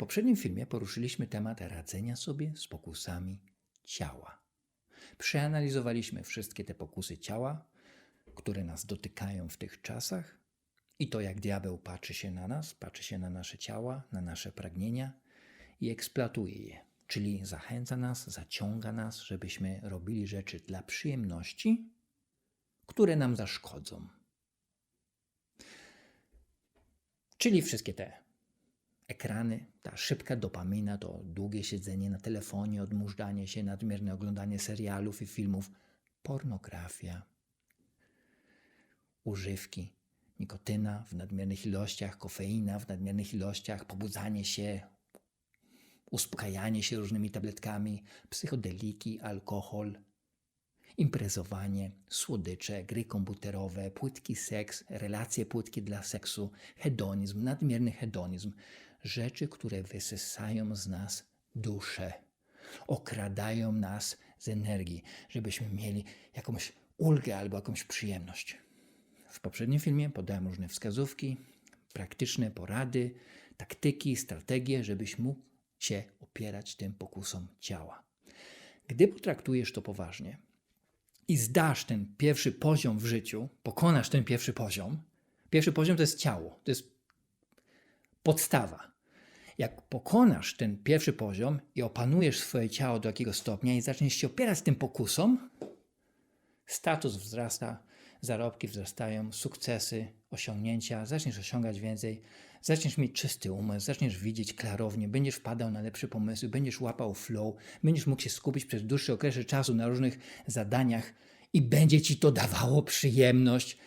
poprzednim filmie poruszyliśmy temat radzenia sobie z pokusami ciała. Przeanalizowaliśmy wszystkie te pokusy ciała, które nas dotykają w tych czasach i to, jak diabeł patrzy się na nas, patrzy się na nasze ciała, na nasze pragnienia i eksploatuje je, czyli zachęca nas, zaciąga nas, żebyśmy robili rzeczy dla przyjemności, które nam zaszkodzą. Czyli wszystkie te ekrany, ta szybka dopamina, to długie siedzenie na telefonie, odmurzanie się, nadmierne oglądanie serialów i filmów, pornografia, używki, nikotyna w nadmiernych ilościach, kofeina w nadmiernych ilościach, pobudzanie się, uspokajanie się różnymi tabletkami, psychodeliki, alkohol, imprezowanie, słodycze, gry komputerowe, płytki seks, relacje płytkie dla seksu, hedonizm, nadmierny hedonizm, rzeczy, które wysysają z nas duszę, okradają nas z energii, żebyśmy mieli jakąś ulgę albo jakąś przyjemność. W poprzednim filmie podałem różne wskazówki, praktyczne porady, taktyki, strategie, żebyś mógł się opierać tym pokusom ciała. Gdy potraktujesz to poważnie i zdasz ten pierwszy poziom w życiu, pokonasz ten pierwszy poziom, pierwszy poziom to jest ciało, to jest podstawa. Jak pokonasz ten pierwszy poziom i opanujesz swoje ciało do jakiegoś stopnia i zaczniesz się opierać tym pokusom, status wzrasta, zarobki wzrastają, sukcesy, osiągnięcia, zaczniesz osiągać więcej, zaczniesz mieć czysty umysł, zaczniesz widzieć klarownie, będziesz wpadał na lepsze pomysły, będziesz łapał flow, będziesz mógł się skupić przez dłuższy okres czasu na różnych zadaniach i będzie ci to dawało przyjemność.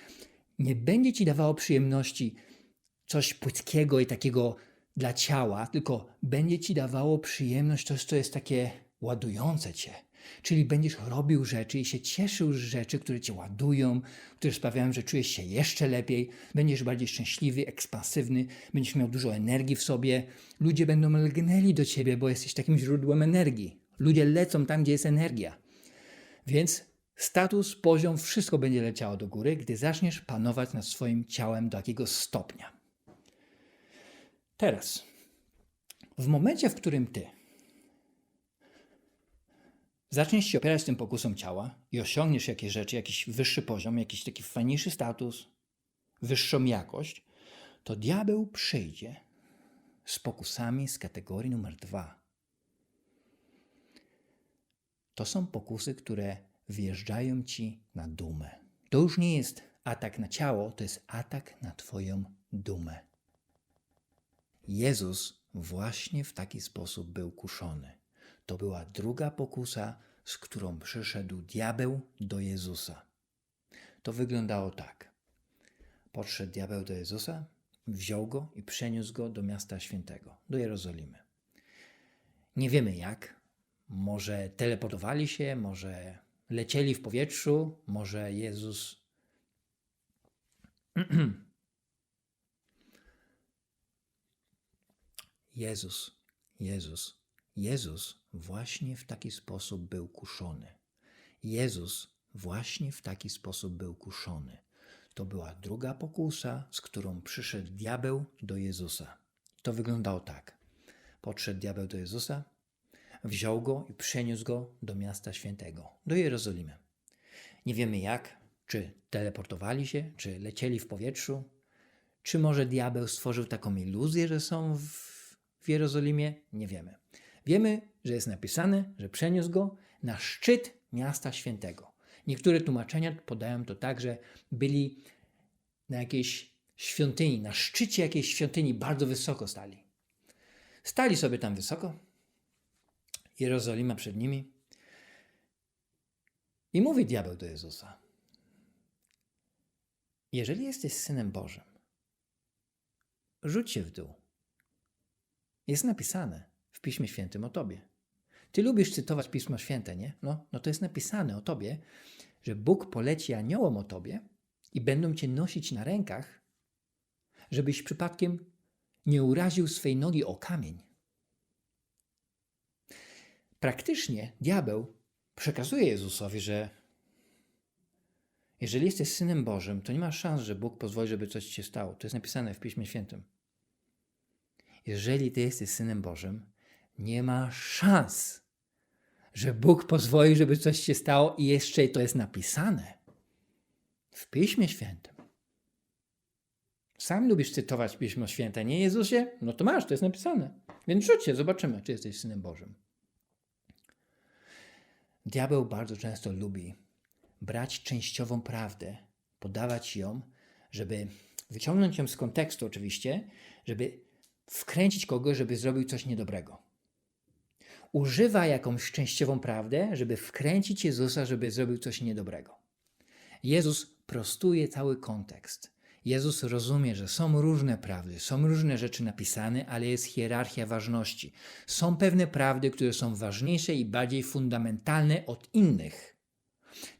Nie będzie ci dawało przyjemności coś płytkiego i takiego dla ciała, tylko będzie ci dawało przyjemność coś, co jest takie ładujące cię. Czyli będziesz robił rzeczy i się cieszył z rzeczy, które cię ładują, które sprawiają, że czujesz się jeszcze lepiej, będziesz bardziej szczęśliwy, ekspansywny, będziesz miał dużo energii w sobie. Ludzie będą lgnęli do ciebie, bo jesteś takim źródłem energii. Ludzie lecą tam, gdzie jest energia. Więc status, poziom, wszystko będzie leciało do góry, gdy zaczniesz panować nad swoim ciałem do jakiegoś stopnia. Teraz, w momencie, w którym ty zaczniesz się opierać tym pokusom ciała i osiągniesz jakieś rzeczy, jakiś wyższy poziom, jakiś taki fajniejszy status, wyższą jakość, to diabeł przyjdzie z pokusami z kategorii numer dwa. To są pokusy, które wjeżdżają ci na dumę. To już nie jest atak na ciało, to jest atak na twoją dumę. Jezus właśnie w taki sposób był kuszony. To była druga pokusa, z którą przyszedł diabeł do Jezusa. To wyglądało tak. Podszedł diabeł do Jezusa, wziął go i przeniósł go do miasta świętego, do Jerozolimy. Nie wiemy jak. Może teleportowali się, może lecieli w powietrzu, może Jezus. Jezus, Jezus, Jezus właśnie w taki sposób był kuszony. Jezus właśnie w taki sposób był kuszony. To była druga pokusa, z którą przyszedł diabeł do Jezusa. To wyglądało tak. Podszedł diabeł do Jezusa, wziął go i przeniósł go do miasta świętego, do Jerozolimy. Nie wiemy jak, czy teleportowali się, czy lecieli w powietrzu, czy może diabeł stworzył taką iluzję, że są w, w Jerozolimie? Nie wiemy. Wiemy, że jest napisane, że przeniósł go na szczyt miasta świętego. Niektóre tłumaczenia podają to tak, że byli na jakiejś świątyni, na szczycie jakiejś świątyni, bardzo wysoko stali. Stali sobie tam wysoko, Jerozolima przed nimi. I mówi diabeł do Jezusa: Jeżeli jesteś synem Bożym, rzuć się w dół. Jest napisane w Piśmie Świętym o tobie. Ty lubisz cytować Pismo Święte, nie? No, no to jest napisane o tobie, że Bóg poleci aniołom o tobie i będą cię nosić na rękach, żebyś przypadkiem nie uraził swej nogi o kamień. Praktycznie diabeł przekazuje Jezusowi, że jeżeli jesteś synem Bożym, to nie ma szans, że Bóg pozwoli, żeby coś ci się stało. To jest napisane w Piśmie Świętym. Jeżeli ty jesteś synem Bożym, nie ma szans, że Bóg pozwoli, żeby coś się stało i jeszcze to jest napisane w Piśmie Świętym. Sam lubisz cytować Pismo Święte, nie Jezusie? No to masz, to jest napisane. Więc rzućcie, zobaczymy, czy jesteś synem Bożym. Diabeł bardzo często lubi brać częściową prawdę, podawać ją, żeby wyciągnąć ją z kontekstu oczywiście, żeby wkręcić kogoś, żeby zrobił coś niedobrego. Używa jakąś częściową prawdę, żeby wkręcić Jezusa, żeby zrobił coś niedobrego. Jezus prostuje cały kontekst. Jezus rozumie, że są różne prawdy, są różne rzeczy napisane, ale jest hierarchia ważności. Są pewne prawdy, które są ważniejsze i bardziej fundamentalne od innych.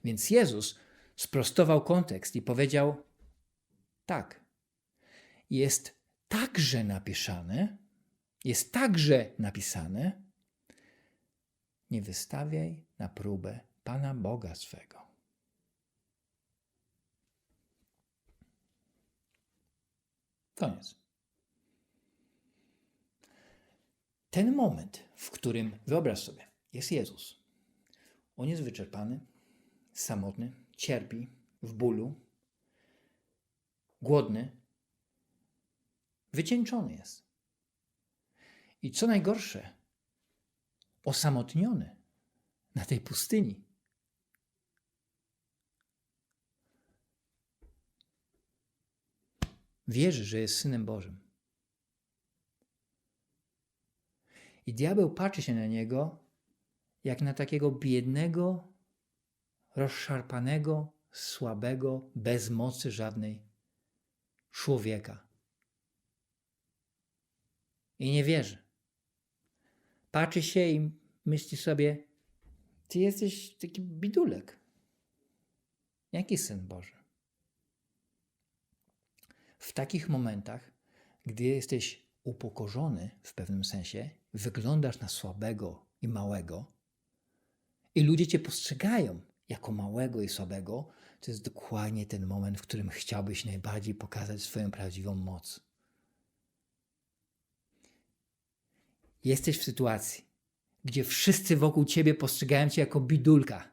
Więc Jezus sprostował kontekst i powiedział: Tak, jest także napisane, jest także napisane, nie wystawiaj na próbę Pana Boga swego. Koniec. Ten moment, w którym, wyobraź sobie, jest Jezus. On jest wyczerpany, samotny, cierpi, w bólu, głodny, wycieńczony jest. I co najgorsze, osamotniony na tej pustyni. Wierzy, że jest synem Bożym. I diabeł patrzy się na niego jak na takiego biednego, rozszarpanego, słabego, bez mocy żadnej człowieka. I nie wierzy. Patrzy się i myśli sobie, ty jesteś taki bidulek. Jaki syn Boży? W takich momentach, gdy jesteś upokorzony w pewnym sensie, wyglądasz na słabego i małego, i ludzie cię postrzegają jako małego i słabego, to jest dokładnie ten moment, w którym chciałbyś najbardziej pokazać swoją prawdziwą moc. Jesteś w sytuacji, gdzie wszyscy wokół ciebie postrzegają cię jako bidulka,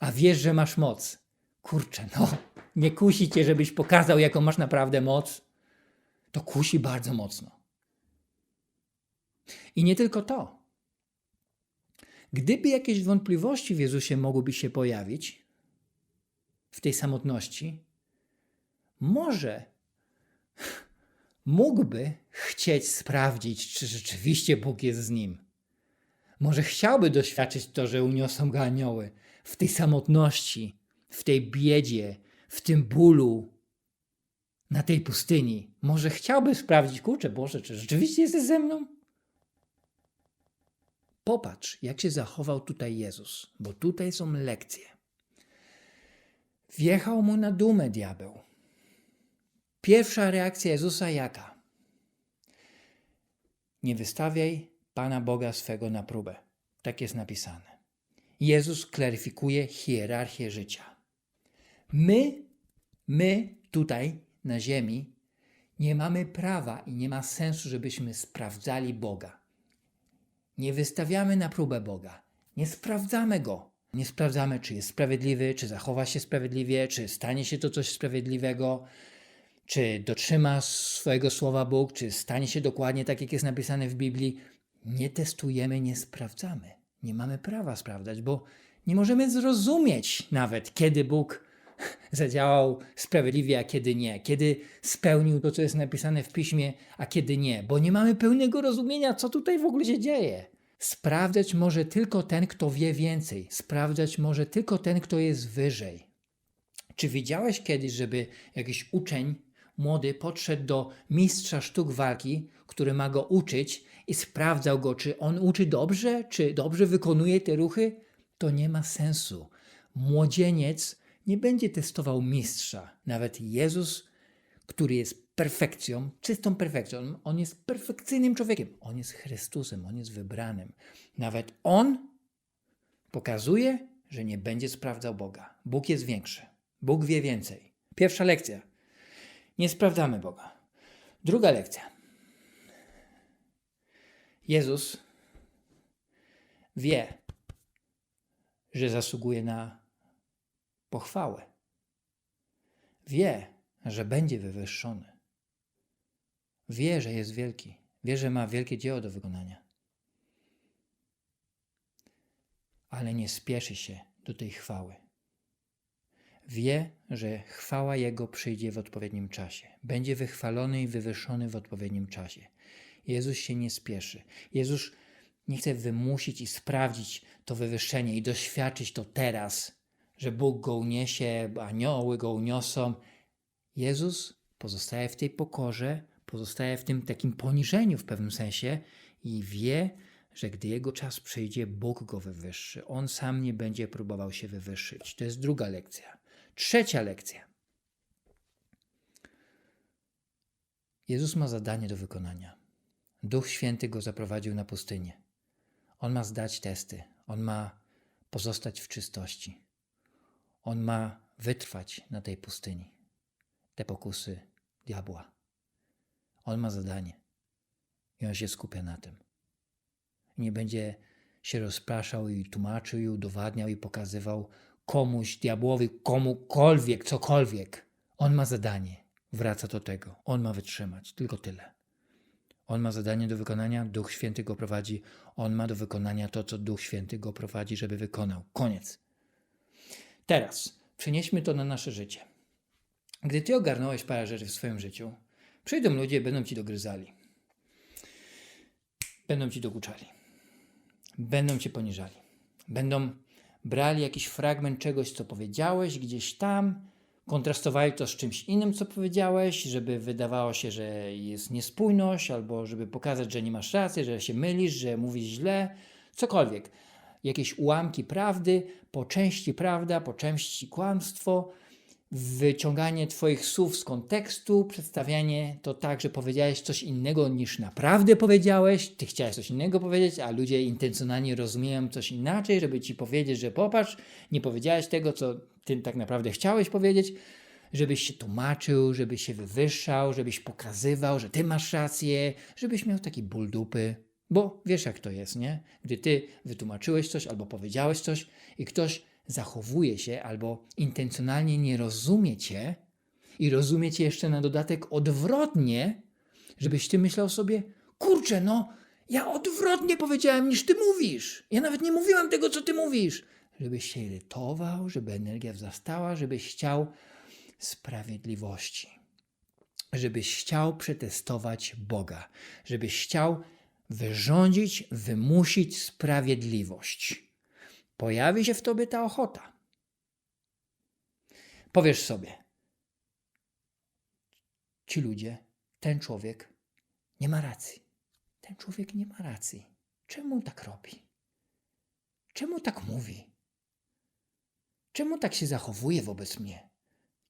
a wiesz, że masz moc. Kurczę, no, nie kusi cię, żebyś pokazał, jaką masz naprawdę moc. To kusi bardzo mocno. I nie tylko to. Gdyby jakieś wątpliwości w Jezusie mogłyby się pojawić w tej samotności, może mógłby chcieć sprawdzić, czy rzeczywiście Bóg jest z nim. Może chciałby doświadczyć to, że uniosą go anioły w tej samotności, w tej biedzie, w tym bólu, na tej pustyni. Może chciałby sprawdzić, kurczę, Boże, czy rzeczywiście jesteś ze mną? Popatrz, jak się zachował tutaj Jezus, bo tutaj są lekcje. Wjechał mu na dumę diabeł. Pierwsza reakcja Jezusa jaka? Nie wystawiaj Pana Boga swego na próbę. Tak jest napisane. Jezus klaryfikuje hierarchię życia. My, my tutaj na ziemi nie mamy prawa i nie ma sensu, żebyśmy sprawdzali Boga. Nie wystawiamy na próbę Boga. Nie sprawdzamy Go. Nie sprawdzamy, czy jest sprawiedliwy, czy zachowa się sprawiedliwie, czy stanie się to coś sprawiedliwego, czy dotrzyma swojego słowa Bóg, czy stanie się dokładnie tak, jak jest napisane w Biblii. Nie testujemy, nie sprawdzamy. Nie mamy prawa sprawdzać, bo nie możemy zrozumieć nawet, kiedy Bóg zadziałał sprawiedliwie, a kiedy nie. Kiedy spełnił to, co jest napisane w piśmie, a kiedy nie. Bo nie mamy pełnego rozumienia, co tutaj w ogóle się dzieje. Sprawdzać może tylko ten, kto wie więcej. Sprawdzać może tylko ten, kto jest wyżej. Czy widziałeś kiedyś, żeby jakiś uczeń młody podszedł do mistrza sztuk walki, który ma go uczyć i sprawdzał go, czy on uczy dobrze, czy dobrze wykonuje te ruchy? To nie ma sensu. Młodzieniec nie będzie testował mistrza. Nawet Jezus, który jest perfekcją, czystą perfekcją, on jest perfekcyjnym człowiekiem. On jest Chrystusem, on jest wybranym. Nawet on pokazuje, że nie będzie sprawdzał Boga. Bóg jest większy. Bóg wie więcej. Pierwsza lekcja. Nie sprawdzamy Boga. Druga lekcja. Jezus wie, że zasługuje na pochwałę. Wie, że będzie wywyższony. Wie, że jest wielki. Wie, że ma wielkie dzieło do wykonania. Ale nie spieszy się do tej chwały. Wie, że chwała Jego przyjdzie w odpowiednim czasie. Będzie wychwalony i wywyższony w odpowiednim czasie. Jezus się nie spieszy. Jezus nie chce wymusić i sprawdzić to wywyższenie i doświadczyć to teraz, że Bóg go uniesie, anioły go uniosą. Jezus pozostaje w tej pokorze, pozostaje w tym takim poniżeniu w pewnym sensie i wie, że gdy jego czas przyjdzie, Bóg go wywyższy. On sam nie będzie próbował się wywyższyć. To jest druga lekcja. Trzecia lekcja. Jezus ma zadanie do wykonania. Duch Święty go zaprowadził na pustynię. On ma zdać testy, on ma pozostać w czystości. On ma wytrwać na tej pustyni. Te pokusy diabła. On ma zadanie i on się skupia na tym. Nie będzie się rozpraszał i tłumaczył i udowadniał i pokazywał komuś, diabłowi, komukolwiek, cokolwiek. On ma zadanie. Wraca do tego. On ma wytrzymać. Tylko tyle. On ma zadanie do wykonania, Duch Święty go prowadzi. On ma do wykonania to, co Duch Święty go prowadzi, żeby wykonał. Koniec. Teraz przenieśmy to na nasze życie. Gdy ty ogarnąłeś parę rzeczy w swoim życiu, przyjdą ludzie, będą ci dogryzali. Będą ci dokuczali. Będą cię poniżali. Będą brali jakiś fragment czegoś, co powiedziałeś gdzieś tam, kontrastowali to z czymś innym, co powiedziałeś, żeby wydawało się, że jest niespójność, albo żeby pokazać, że nie masz racji, że się mylisz, że mówisz źle, cokolwiek. Jakieś ułamki prawdy, po części prawda, po części kłamstwo, wyciąganie Twoich słów z kontekstu, przedstawianie to tak, że powiedziałeś coś innego niż naprawdę powiedziałeś, Ty chciałeś coś innego powiedzieć, a ludzie intencjonalnie rozumieją coś inaczej, żeby Ci powiedzieć, że popatrz, nie powiedziałeś tego, co Ty tak naprawdę chciałeś powiedzieć, żebyś się tłumaczył, żebyś się wywyższał, żebyś pokazywał, że Ty masz rację, żebyś miał taki ból dupy. Bo wiesz jak to jest, nie? Gdy Ty wytłumaczyłeś coś albo powiedziałeś coś i ktoś zachowuje się albo intencjonalnie nie rozumie cię i rozumie cię jeszcze na dodatek odwrotnie, żebyś ty myślał sobie, kurczę, no, ja odwrotnie powiedziałem niż ty mówisz. Ja nawet nie mówiłam tego, co ty mówisz. Żebyś się irytował, żeby energia wzrastała, żebyś chciał sprawiedliwości. Żebyś chciał przetestować Boga, żebyś chciał wyrządzić, wymusić sprawiedliwość pojawi się w tobie ta ochota. Powiesz sobie, ci ludzie, ten człowiek nie ma racji. Ten człowiek nie ma racji. Czemu tak robi? Czemu tak mówi? Czemu tak się zachowuje wobec mnie?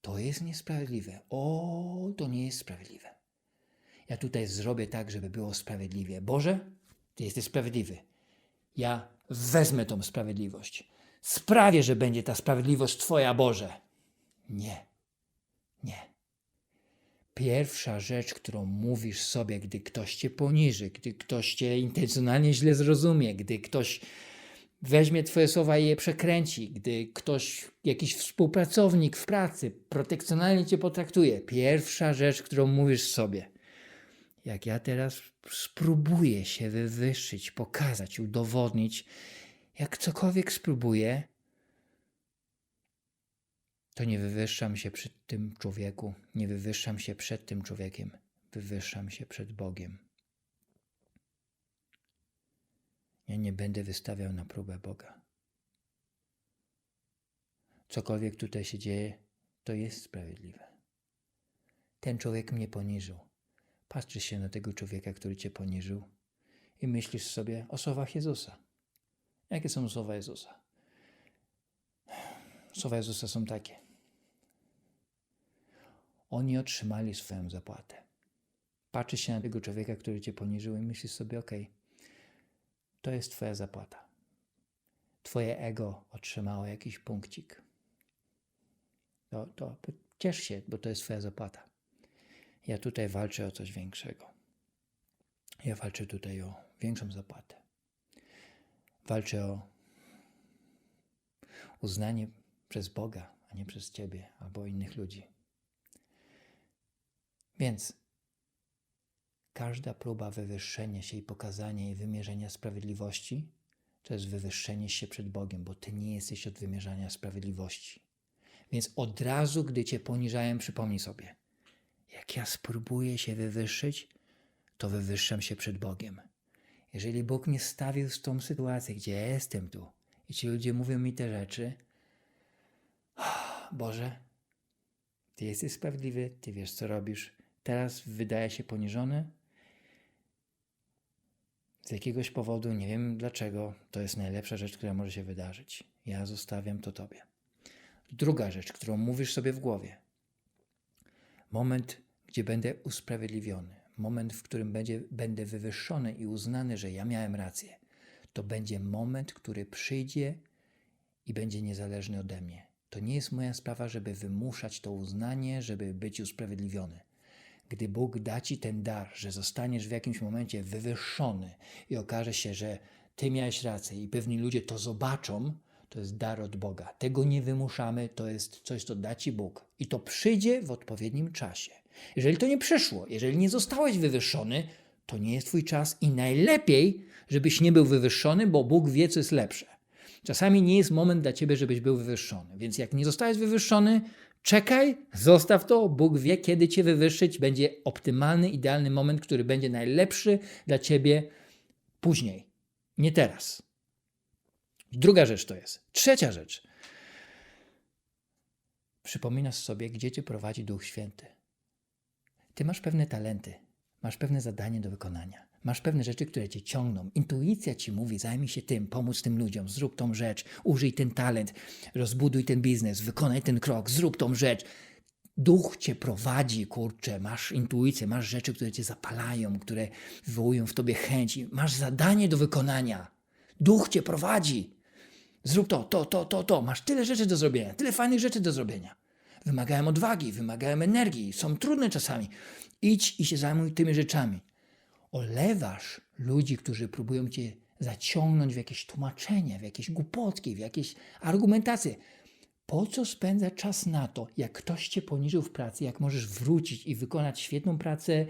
To jest niesprawiedliwe. O, to nie jest sprawiedliwe. Ja tutaj zrobię tak, żeby było sprawiedliwie. Boże, Ty jesteś sprawiedliwy. Ja wezmę tą sprawiedliwość. Sprawię, że będzie ta sprawiedliwość Twoja, Boże. Nie. Nie. Pierwsza rzecz, którą mówisz sobie, gdy ktoś cię poniży, gdy ktoś cię intencjonalnie źle zrozumie, gdy ktoś weźmie Twoje słowa i je przekręci, gdy ktoś, jakiś współpracownik w pracy protekcjonalnie cię potraktuje, pierwsza rzecz, którą mówisz sobie, jak ja teraz spróbuję się wywyższyć, pokazać, udowodnić, jak cokolwiek spróbuję, to nie wywyższam się przed tym człowieku, nie wywyższam się przed tym człowiekiem, wywyższam się przed Bogiem. Ja nie będę wystawiał na próbę Boga. Cokolwiek tutaj się dzieje, to jest sprawiedliwe. Ten człowiek mnie poniżył. Patrzysz się na tego człowieka, który cię poniżył i myślisz sobie o słowach Jezusa. Jakie są słowa Jezusa? Słowa Jezusa są takie. Oni otrzymali swoją zapłatę. Patrzysz się na tego człowieka, który cię poniżył i myślisz sobie, okej, okay, to jest twoja zapłata. Twoje ego otrzymało jakiś punkcik. To, to ciesz się, bo to jest twoja zapłata. Ja tutaj walczę o coś większego. Ja walczę tutaj o większą zapłatę. Walczę o uznanie przez Boga, a nie przez Ciebie albo innych ludzi. Więc każda próba wywyższenia się i pokazania jej wymierzenia sprawiedliwości to jest wywyższenie się przed Bogiem, bo Ty nie jesteś od wymierzania sprawiedliwości. Więc od razu, gdy Cię poniżają, przypomnij sobie, jak ja spróbuję się wywyższyć, to wywyższam się przed Bogiem. Jeżeli Bóg mnie stawił w tą sytuację, gdzie ja jestem tu i ci ludzie mówią mi te rzeczy, Boże, Ty jesteś sprawiedliwy, Ty wiesz, co robisz. Teraz wydaje się poniżony. Z jakiegoś powodu, nie wiem dlaczego, to jest najlepsza rzecz, która może się wydarzyć. Ja zostawiam to Tobie. Druga rzecz, którą mówisz sobie w głowie. Moment, gdzie będę usprawiedliwiony, moment, w którym będzie, będę wywyższony i uznany, że ja miałem rację, to będzie moment, który przyjdzie i będzie niezależny ode mnie. To nie jest moja sprawa, żeby wymuszać to uznanie, żeby być usprawiedliwiony. Gdy Bóg da ci ten dar, że zostaniesz w jakimś momencie wywyższony i okaże się, że ty miałeś rację i pewni ludzie to zobaczą, to jest dar od Boga. Tego nie wymuszamy, to jest coś, co da ci Bóg. I to przyjdzie w odpowiednim czasie. Jeżeli to nie przyszło, jeżeli nie zostałeś wywyższony, to nie jest twój czas i najlepiej, żebyś nie był wywyższony, bo Bóg wie, co jest lepsze. Czasami nie jest moment dla ciebie, żebyś był wywyższony. Więc jak nie zostałeś wywyższony, czekaj, zostaw to. Bóg wie, kiedy cię wywyższyć. Będzie optymalny, idealny moment, który będzie najlepszy dla ciebie później, nie teraz. Druga rzecz to jest. Trzecia rzecz. Przypominasz sobie, gdzie cię prowadzi Duch Święty. Ty masz pewne talenty, masz pewne zadanie do wykonania. Masz pewne rzeczy, które cię ciągną. Intuicja ci mówi: zajmij się tym, pomóc tym ludziom, zrób tą rzecz, użyj ten talent, rozbuduj ten biznes, wykonaj ten krok, zrób tą rzecz. Duch cię prowadzi, kurczę, masz intuicję, masz rzeczy, które cię zapalają, które wywołują w tobie chęć. Masz zadanie do wykonania. Duch cię prowadzi. Zrób to, to, to, to, to. Masz tyle rzeczy do zrobienia, tyle fajnych rzeczy do zrobienia. Wymagają odwagi, wymagają energii, są trudne czasami. Idź i się zajmuj tymi rzeczami olewasz ludzi, którzy próbują cię zaciągnąć w jakieś tłumaczenie, w jakieś głupotki, w jakieś argumentacje. Po co spędzać czas na to, jak ktoś cię poniżył w pracy, jak możesz wrócić i wykonać świetną pracę,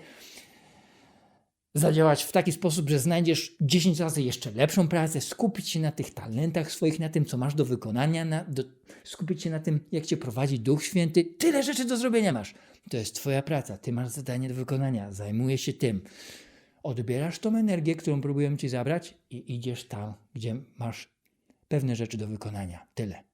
zadziałać w taki sposób, że znajdziesz 10 razy jeszcze lepszą pracę, skupić się na tych talentach swoich, na tym, co masz do wykonania, na, do, skupić się na tym, jak cię prowadzi Duch Święty. Tyle rzeczy do zrobienia masz. To jest twoja praca, ty masz zadanie do wykonania, zajmujesz się tym odbierasz tą energię, którą próbuję ci zabrać i idziesz tam, gdzie masz pewne rzeczy do wykonania. Tyle.